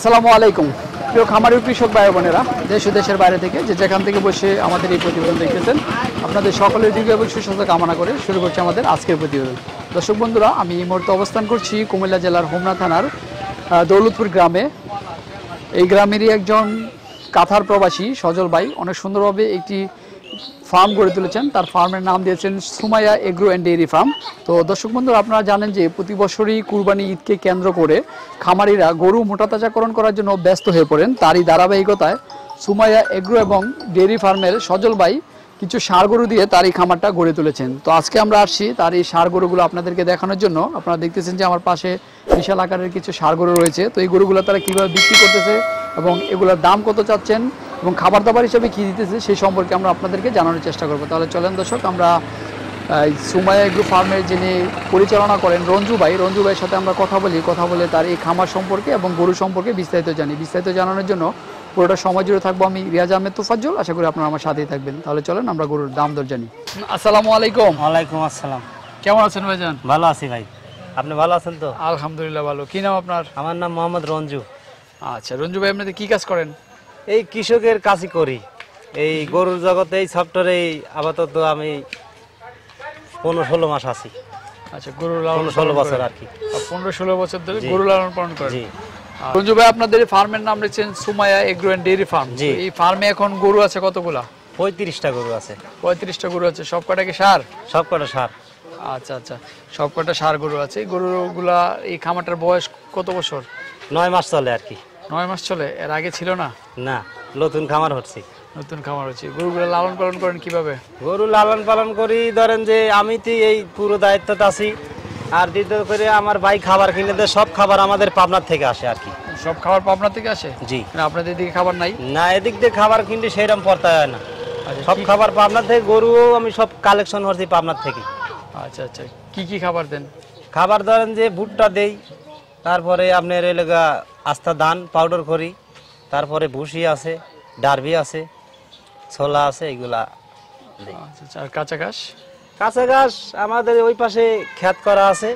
আসসালামু আলাইকুম। প্রিয় খামারি কৃষক ভাই বোনেরা, দেশ দেশের বাইরে থেকে যে যেখান থেকে বসে আমাদের এই প্রতিবেদন দেখতেছেন, আপনাদের সকলের দিকে এবং সুস্বাস্থ্য কামনা করে শুরু করছি আমাদের আজকের প্রতিবেদন। দর্শক বন্ধুরা, আমি এই মুহূর্তে অবস্থান করছি কুমিল্লা জেলার হোমনা থানার দৌলতপুর গ্রামে। এই গ্রামেরই একজন কাথার প্রবাসী সজল ভাই, অনেক সুন্দরভাবে একটি ফার্ম গড়ে তুলেছেন। তার ফার্মের নাম দিয়েছেন Sumaiya agro and dairy farm. তো দর্শক বন্ধুরা, আপনারা জানেন যে প্রতি বছরই কুরবানি ঈদকে কেন্দ্র করে খামারিরা গরু মোটাতাজাকরণ করার জন্য ব্যস্ত হয়ে পড়েন। তারই ধারাবাহিকতায় সুমাইয়া এগ্রো এবং ডেয়ারি ফার্মের সজল ভাই কিছু সার গরু দিয়ে তার এই খামারটা গড়ে তুলেছেন। তো আজকে আমরা আসছি তার এই সার গরুগুলো আপনাদেরকে দেখানোর জন্য। আপনারা দেখতেছেন যে আমার পাশে বিশাল আকারের কিছু সার গরু রয়েছে। তো এই গরুগুলো তারা কীভাবে বিক্রি করতেছে এবং এগুলোর দাম কত চাচ্ছেন? এবং খাবার দাবার হিসেবে কী দিতেছে সেই সম্পর্কে আমরা আপনাদেরকে জানানোর চেষ্টা করব। তাহলে চলেন দর্শক আমরা এই সুমাইয়া এগ্রো ফার্মের যিনি পরিচালনা করেন রঞ্জু ভাই রঞ্জু ভাইয়ের সাথে আমরা কথা বলি কথা বলে তার এই খামার সম্পর্কে এবং গরু সম্পর্কে বিস্তারিত জানি। বিস্তারিত জানানোর জন্য পুরোটা সময় জুড়ে থাকব আমি রিয়াজ আহমেদ তোফাজ্জল। আশা করি আপনারা আমার সাথেই থাকবেন। তাহলে চলেন আমরা গরুর দাম দর জানি। আসসালামু আলাইকুম। ওয়ালাইকুম আসসালাম। কেমন আছেন ভাইজান? ভালো আছি ভাই। আপনি ভালো আছেন তো? আলহামদুলিল্লাহ ভালো। কি নাম আপনার? আমার নাম মোহাম্মদ রঞ্জু। আচ্ছা রঞ্জু ভাই আপনাদের কি কাজ করেন? এই কৃষকের কাজই করি। এই গরুর জগতে এই সফটওয়্যারে আপাতত আমি পনেরো ষোলো মাস আছি। আচ্ছা গরু লালন ষোলো বছর আর কি। পনেরো ষোলো বছর ধরে গরু লালন পালন করেন। জি। রঞ্জু ভাই আপনাদের ফার্মের নাম লিখছেন Sumaya agro and dairy farm. জি। এই ফার্মে এখন গরু আছে কতগুলা? পঁয়ত্রিশটা গরু আছে। পঁয়ত্রিশটা গরু আছে। সব কটা কি সার? সব কটা সার। আচ্ছা আচ্ছা। সব কটা সার গরু আছে। গরুগুলা এই খামারটার বয়স কত বছর? নয় মাস চলে আর কি। নয় মাস চলে এর আগে ছিল না? না নতুন খামার হচ্ছি। নতুন খামার হচ্ছে। গরুগুলো লালন পালন করেন কীভাবে? গরু লালন পালন করি ধরেন যে আমি তো এই পুরো দায়িত্বতে আছি আর দ্বিতীয় করে আমার ভাই খাবার কিনে দেয় সব খাবার আমাদের পাবনার থেকে আসে আর কি। সব খাবার পাবনা থেকে আসে? জি। না আপনাদের দিকে খাবার নাই? না এদিক দিয়ে খাবার কিনলে সেইরকম পড়তে হয় না। আচ্ছা সব খাবার পাবনার থেকে গরুও আমি সব কালেকশন করছি পাবনার থেকে। আচ্ছা আচ্ছা। কি কি খাবার দেন? খাবার ধরেন যে ভুট্টা দেই তারপরে আপনার এলাকা আস্থা ধান পাউডার করি তারপরে ভুসি আছে ডারবি আছে ছোলা আছে এগুলা আচ্ছা আচ্ছা আর কাঁচা ঘাস? কাঁচা ঘাস আমাদের ওই পাশে ক্ষেত করা আছে।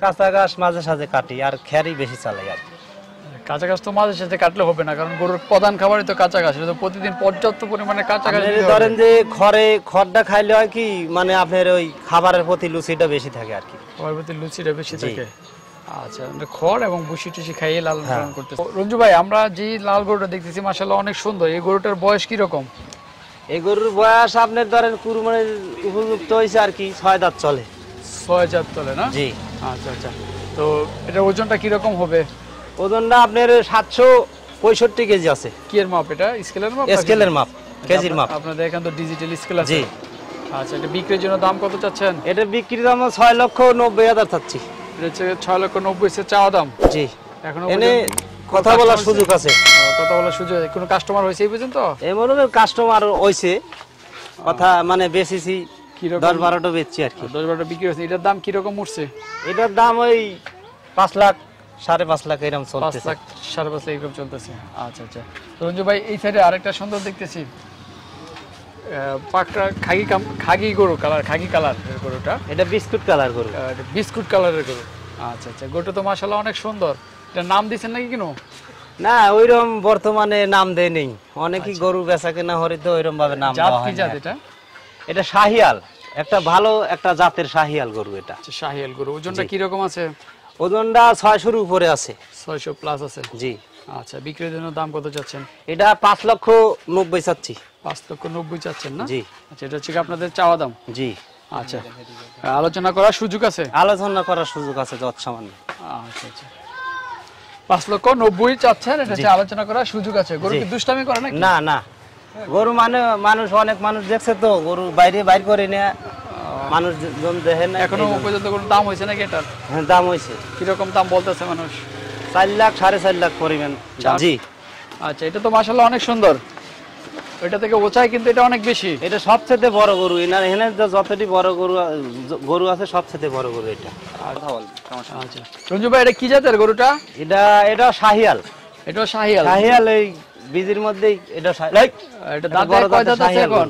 কাঁচা ঘাস মাঝে সাঝে কাটি আর খ্যারই বেশি চালাই আর। কাঁচা ঘাস তো মাঝে সাথে কাটলে হবে না কারণ গরুর প্রধান খাবারই তো কাঁচা ঘাস তো প্রতিদিন পর্যাপ্ত পরিমাণে কাঁচা ঘাস ধরেন যে খড়ে খড়টা খাইলে হয় কি মানে আপনার ওই খাবারের প্রতি লুচিটা বেশি থাকে আর কি। খাবার প্রতি লুচিটা বেশি থাকে। আচ্ছা মানে খড় এবং ভুসি টুসি খাইয়ে লালন হ্যাঁ। পালন করতে রঞ্জু ভাই আমরা যে লাল গরুটা দেখতেছি মাসাল্লাহ অনেক সুন্দর। এই গরুটার বয়স কি রকম এই গরুর বয়স আপনার ধরেন কুরবানির উপযুক্ত হয়েছে আর কি ছয় দাঁত চলে। ছয় হাজার তলে না? জি। আচ্ছা আচ্ছা। তো এটার ওজনটা কি রকম হবে? ওজনটা আপনার সাতশো পঁয়ষট্টি কেজি আছে। কি এর মাপ এটা? স্কেলের মাপ স্কেলের মাপ কেজির মাপ। আপনাদের এখানে তো ডিজিটাল স্কেল আছে। জি। আচ্ছা এটা বিক্রির জন্য দাম কত চাচ্ছেন? এটা বিক্রির দাম ছয় লক্ষ নব্বই হাজার চাচ্ছি। এটা হচ্ছে ছয় লক্ষ নব্বই চাওয়া দাম। জি। এখনও এনে কথা বলার সুযোগ আছে। কথা বলার সুযোগ আছে। কোনো কাস্টমার হয়েছে এই পর্যন্ত? এমন কাস্টমার হয়েছে কথা মানে কীরকম? দশ বারোটা বেচছি আর কি। দশ বারোটা বিক্রি হয়েছে। এটার দাম কীরকম উঠছে? এটার দাম ওই পাঁচ লাখ সাড়ে পাঁচ লাখ এরকম পাঁচ লাখ সাড়ে পাঁচ লাখ এরকম চলতেছে। আচ্ছা আচ্ছা। রঞ্জু ভাই এই সাইডে আরেকটা সুন্দর দেখতেছি। পাকড়া খাগি খাগি গরু কালার খাগি কালার গরুটা। এটা বিস্কুট কালার গরু। বিস্কুট কালারের গরু। আচ্ছা আচ্ছা গরুটা তো অনেক সুন্দর। এটার নাম দিচ্ছেন নাকি কিনো? না ওইরকম বর্তমানে নাম দেয় নেই। অনেকই গরু বেচা কেনা হরে তো ওইরকম ভাবে নাম জাত দেওয়া কি হয় জাত এটা? এটা শাহিয়াল। একটা ভালো একটা জাতের শাহিয়াল গরু এটা। আচ্ছা শাহিয়াল গরু। ওজনটা কীরকম আছে? ওজনটা ছয়শোর উপরে আছে। ছয়শো প্লাস আছে। জি। আচ্ছা বিক্রির জন্য দাম কত চাচ্ছেন? এটা পাঁচ লক্ষ নব্বই চাচ্ছি। পাঁচ লক্ষ নব্বই চাচ্ছেন না? জি। আচ্ছা এটা হচ্ছে আপনাদের চাওয়া দাম? জি। আচ্ছা আলোচনা করার সুযোগ আছে? আলোচনা করার সুযোগ আছে যত সামান্য আচ্ছা আচ্ছা। পাঁচ লক্ষ নব্বই চাচ্ছেন এটা হচ্ছে আলোচনা করার সুযোগ আছে। গরু কি। দুষ্টামি করে নাকি? না না। গরু মানে মানুষ অনেক মানুষ দেখছে তো গরু বাইরে বাইর করে নিয়ে। মানুষ দেখে না এখনও পর্যন্ত কোনো দাম হয়েছে নাকি এটার? হ্যাঁ, দাম হয়েছে। কীরকম দাম বলতেছে মানুষ? চার লাখ সাড়ে চার লাখ পরিমাণ জি। আচ্ছা এটা তো মাসাল্লাহ অনেক সুন্দর। ওইটা থেকে ওচাই কিন্তু এটা অনেক বেশি। এটা সবচেয়ে বড় গরু। এনার এখানে যতটি বড় গরু গরু আছে সবচেয়ে বড় গরু এটা। আচ্ছা রঞ্জু ভাই এটা কি জাতের গরুটা? এটা এটা শাহিয়াল। এটাও শাহিয়াল। শাহিয়াল এই বীজের মধ্যেই এটা এটা এটা দাঁতে কয় দাঁত আছে এখন?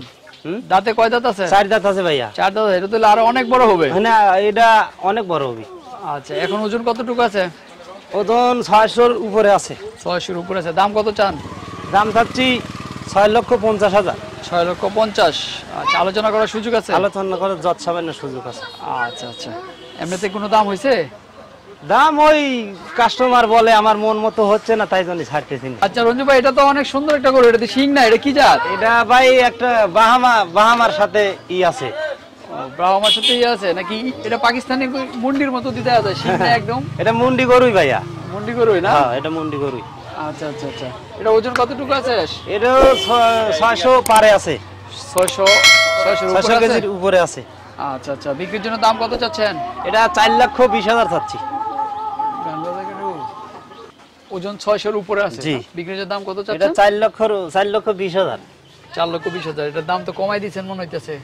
দাঁতে কয় দাঁত আছে? চার দাঁত আছে ভাইয়া। চার দাঁত এটা তাহলে আরও অনেক বড় হবে। হ্যাঁ এটা অনেক বড় হবে। আচ্ছা এখন ওজন কতটুকু আছে? ওজন ছয়শোর উপরে আছে। ছয়শোর উপরে আছে। দাম কত চান? দাম চাচ্ছি ছয় লক্ষ পঞ্চাশ হাজার। ছয় লক্ষ পঞ্চাশ। আচ্ছা আলোচনা করার সুযোগ আছে? আলোচনা করে যত সামান্য সুযোগ আছে। আচ্ছা আচ্ছা। এমনিতে কোনো দাম হয়েছে দাম ওই কাস্টমার বলে আমার মন মতো হচ্ছে না তাই জন্য ছাড়তেছি আচ্ছা রঞ্জু ভাই এটা তো অনেক সুন্দর একটা গরু এটা শিং না এটা কি জাত? এটা ভাই একটা বাহামা বাহামার সাথে ই আছে। ব্রাহ্মার সাথে ইয়ে আছে? নাকি এটা পাকিস্তানি মুন্ডির মতো দিতে আছে? শিং একদম? এটা মুন্ডি গরুই ভাইয়া। মুন্ডি গরুই না? হ্যাঁ এটা মুন্ডি গরুই। আচ্ছা আচ্ছা আচ্ছা। এটা ওজন কতটুকু আছে? এটাও ছ- পারে আছে। ছয়শো ছয়শোর ছয়শো উপরে আছে কেজির উপরে আছে। আচ্ছা আচ্ছা। বিক্রির জন্য দাম কত চাচ্ছেন? এটা চার লক্ষ বিশ হাজার চাচ্ছি। ওজন ছয়শোর উপরে আছে বিক্রির দাম কত এটা চাচ্ছেন? চার লক্ষ চার লক্ষ বিশ হাজার। চার লক্ষ বিশ হাজার। এটার দাম তো কমাই দিচ্ছেন মনে হইতেছে।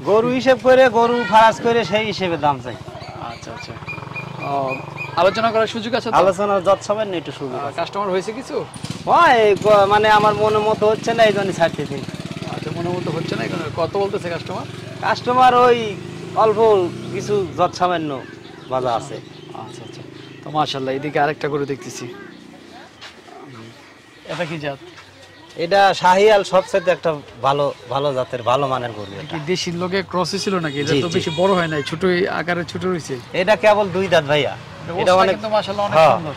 গরু হিসেব করে গরু ফারাজ করে সেই হিসেবে দাম চাই। আচ্ছা আচ্ছা। ও, আলোচনা করার সুযোগ আছে তো? আলোচনার যত সবাই একটু সুযোগ কাস্টমার হয়েছে কিছু? হয় মানে আমার মনের মতো হচ্ছে না এই জন্য ছাড়তেছি আচ্ছা মনে মতো হচ্ছে না কত বলতেছে কাস্টমার কাস্টমার ওই অল্প কিছু যত সামান্য বাজা আছে। আচ্ছা আচ্ছা। তো মাশাল্লাহ এদিকে আরেকটা করে দেখতেছি। এটা কি জাত? এটা শাহিয়াল সবচেয়ে একটা ভালো ভালো জাতের ভালো মানের গরু এটা। দেশি লোকে ক্রসে ছিল নাকি? এটা তো বেশি বড় হয় নাই ছোটই আকারে ছোট রয়েছে এটা কেবল দুই দাঁত ভাইয়া। এটা অনেক কিন্তু মাশাল্লাহ অনেক হ্যাঁ। সুন্দর।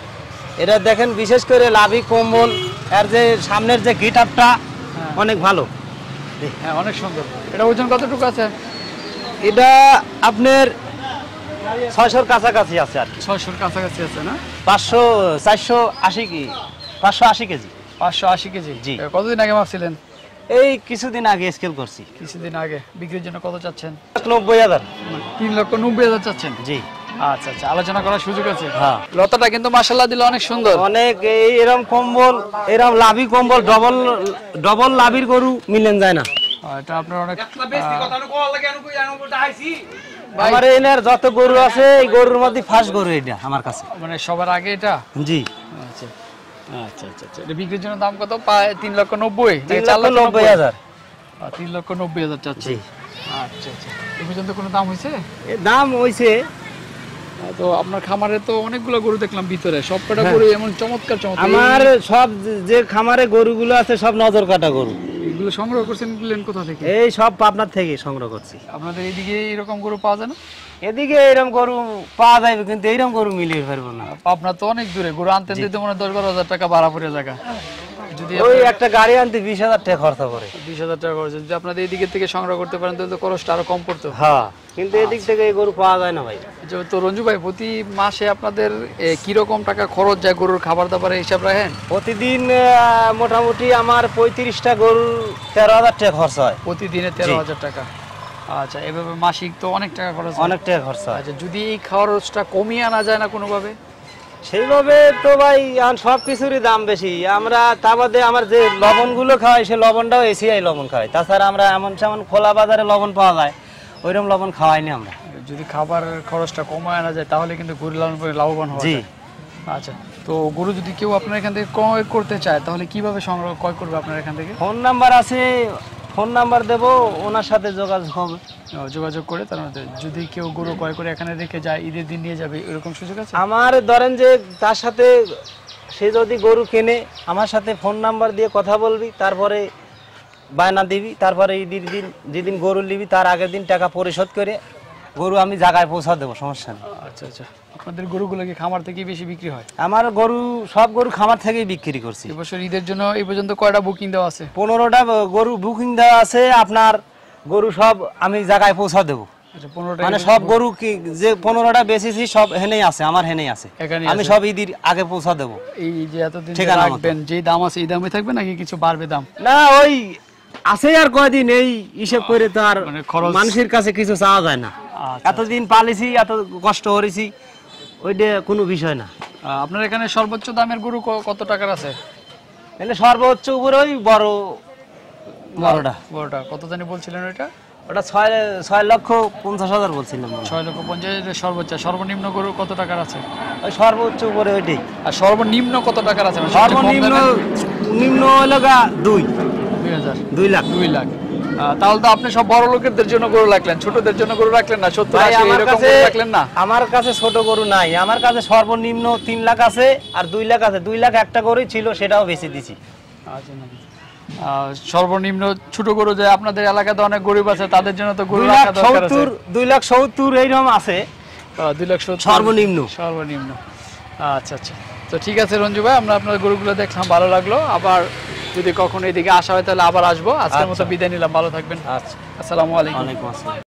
এটা দেখেন বিশেষ করে লাভি কম্বল আর যে সামনের যে গিটারটা অনেক ভালো। হ্যাঁ অনেক সুন্দর। এটা ওজন কতটুকু আছে? এটা আপনার ছয়শোর কাছাকাছি আছে আর কি। ছয়শোর কাছাকাছি আছে না? পাঁচশো চারশো আশি কি পাঁচশো আশি কেজি। পাঁচশো আশি কেজি? জি। কতদিন আগে মাপছিলেন? এই কিছুদিন আগে স্কেল করছি। কিছুদিন আগে। বিক্রির জন্য কত চাচ্ছেন? নব্বই হাজার। তিন লক্ষ নব্বই হাজার চাচ্ছেন? জি। আচ্ছা আচ্ছা আলোচনা করার সুযোগ আছে? হ্যাঁ। লতাটা কিন্তু মাসাল্লাহ দিলে অনেক সুন্দর। অনেক এই এরম কম্বল এরম লাভি কম্বল ডবল ডবল লাভির গরু মিলেন যায় না। এটা আপনার অনেক আমার এনার যত গরু আছে এই গরুর মধ্যে ফার্স্ট গরু এটা আমার কাছে। মানে সবার আগে এটা? জি। আচ্ছা। আচ্ছা আচ্ছা আচ্ছা। এটা বিক্রির জন্য দাম কত? পায় তিন লক্ষ নব্বই? চার লক্ষ নব্বই হাজার। তিন লক্ষ নব্বই হাজার চাচ্ছি আচ্ছা আচ্ছা। এ পর্যন্ত কোনো দাম হয়েছে? দাম হইছে তো আপনার খামারে তো অনেকগুলো গরু দেখলাম ভিতরে। সব কটা হ্যাঁ। গরু এমন চমৎকার চমৎকার। আমার সব যে খামারে গরুগুলো আছে সব নজর কাটা গরু। এগুলো সংগ্রহ করছেন নিলেন কোথা থেকে? এই সব পাবনার থেকে সংগ্রহ করছি। আপনাদের এইদিকে এরকম গরু পাওয়া যায় না? এদিকে এরকম গরু পাওয়া যাবে কিন্তু এইরকম গরু মিলিয়ে পারব না। পাবনা তো অনেক দূরে গরু আনতে দিতে মনে হয় দশ বারো হাজার টাকা ভাড়া পড়ে জায়গা যদি ওই একটা গাড়ি আনতে বিশ হাজার টাকা খরচা করে বিশ হাজার টাকা খরচ। যদি আপনাদের এইদিকে থেকে সংগ্রহ করতে পারেন তাহলে তো খরচটা আরও কম পড়তো। হ্যাঁ কিন্তু এদিক থেকে এই গরু পাওয়া যায় না ভাই। তো রঞ্জু ভাই প্রতি মাসে আপনাদের কীরকম টাকা খরচ যায় গরুর খাবার দাবারের হিসাব রাখেন? প্রতিদিন মোটামুটি আমার পঁয়ত্রিশটা গরু তেরো হাজার টাকা খরচা হয়। প্রতিদিনে তেরো হাজার টাকা। আচ্ছা এভাবে মাসিক তো অনেক টাকা খরচ হয়। অনেক টাকা খরচা হয়। আচ্ছা যদি এই খরচটা কমিয়ে আনা যায় না কোনোভাবে? সেইভাবে তো ভাই সব কিছুরই দাম বেশি। আমরা তা বাদে আমার যে লবণগুলো খাওয়াই সে লবণটাও এসিআই লবণ খাওয়াই। তাছাড়া আমরা এমন সেমন খোলা বাজারে লবণ পাওয়া যায় ওইরকম লবণ খাওয়াইনি আমরা। যদি খাবার খরচটা কমায় আনা যায় তাহলে কিন্তু গরু লালন করে লাভবান হওয়া জি। আচ্ছা তো গরু যদি কেউ আপনার এখান থেকে ক্রয় করতে চায় তাহলে কীভাবে সংগ্রহ ক্রয় করবে আপনার এখান থেকে? ফোন নাম্বার আছে ফোন নাম্বার দেব ওনার সাথে যোগাযোগ হবে। যোগাযোগ করে তার মধ্যে যদি কেউ গরু ক্রয় করে এখানে রেখে যায় ঈদের দিন নিয়ে যাবে এরকম সুযোগ আছে? আমার ধরেন যে তার সাথে সে যদি গরু কেনে আমার সাথে ফোন নাম্বার দিয়ে কথা বলবি তারপরে বায়না দিবি তারপরে ঈদের দিন যেদিন গরু নিবি তার আগের দিন টাকা পরিশোধ করে গরু আমি জায়গায় পৌঁছা দেবো সমস্যা নেই। আচ্ছা আচ্ছা। আপনাদের গরুগুলো কি খামার থেকেই বেশি বিক্রি হয়? আমার গরু সব গরু খামার থেকেই বিক্রি করছি। এবছর ঈদের জন্য এই পর্যন্ত কয়টা বুকিং দেওয়া আছে? পনেরোটা গরু বুকিং দেওয়া আছে আপনার গরু সব আমি জায়গায় পৌঁছা দেবো। আচ্ছা মানে সব গরু কি যে পনেরোটা বেচেছি সব হেনেই আছে আমার হেনেই আছে। আমি সব ঈদের আগে পৌঁছা দেবো। এই যে এতদিন যে রাখবেন যেই দাম আছে এই দামে থাকবে নাকি কিছু বাড়বে দাম? না ওই আছে আর কয়দিন এই হিসেব করে তো আর মানে মানুষের কাছে কিছু চাওয়া যায় না। এতদিন পালিছি এত কষ্ট করেছি ওইটা কোনো বিষয় না। আপনার এখানে সর্বোচ্চ দামের গরু কত টাকার আছে? এলে সর্বোচ্চ উপরে ওই বড় বড়টা। বড়টা কত জানি বলছিলেন ওইটা? ওটা ছয় ছয় লক্ষ পঞ্চাশ হাজার বলছিলাম ছয় লক্ষ পঞ্চাশ সর্বোচ্চ সর্বনিম্ন গরু কত টাকার আছে? ওই সর্বোচ্চ উপরে ওইটাই। আর সর্বনিম্ন কত টাকার আছে? মানে সর্বনিম্ন নিম্ন হলো গা দুই। দুই হাজার। দুই লাখ। দুই লাখ। তাহলে তো আপনি সব বড় লোকেদের জন্য গরু রাখলেন ছোটদের জন্য গরু রাখলেন না? সত্তর এরকম রাখলেন না? আমার কাছে ছোট গরু নাই। আমার কাছে সর্বনিম্ন তিন লাখ আছে আর দুই লাখ আছে। দুই লাখ একটা গরুই ছিল সেটাও দিছি। আচ্ছা, সর্বনিম্ন ছোট গরু যে আপনাদের এলাকাতে অনেক গরিব আছে তাদের জন্য তো গরু দুই লাখ রাখা দরকার আছে। সত্তর দুই লাখ সত্তর এইরকম আছে। দুই লাখ সত্তর। সর্বনিম্ন। সর্বনিম্ন। আচ্ছা আচ্ছা। তো ঠিক আছে রঞ্জু ভাই আমরা আপনার গরুগুলো দেখলাম ভালো লাগল। আবার যদি কখনো এদিকে আসা হয় তাহলে আবার আসব। আজকের মতো আচ্ছা। বিদায় নিলাম ভালো থাকবেন। আচ্ছা। আসসালামু আলাইকুম।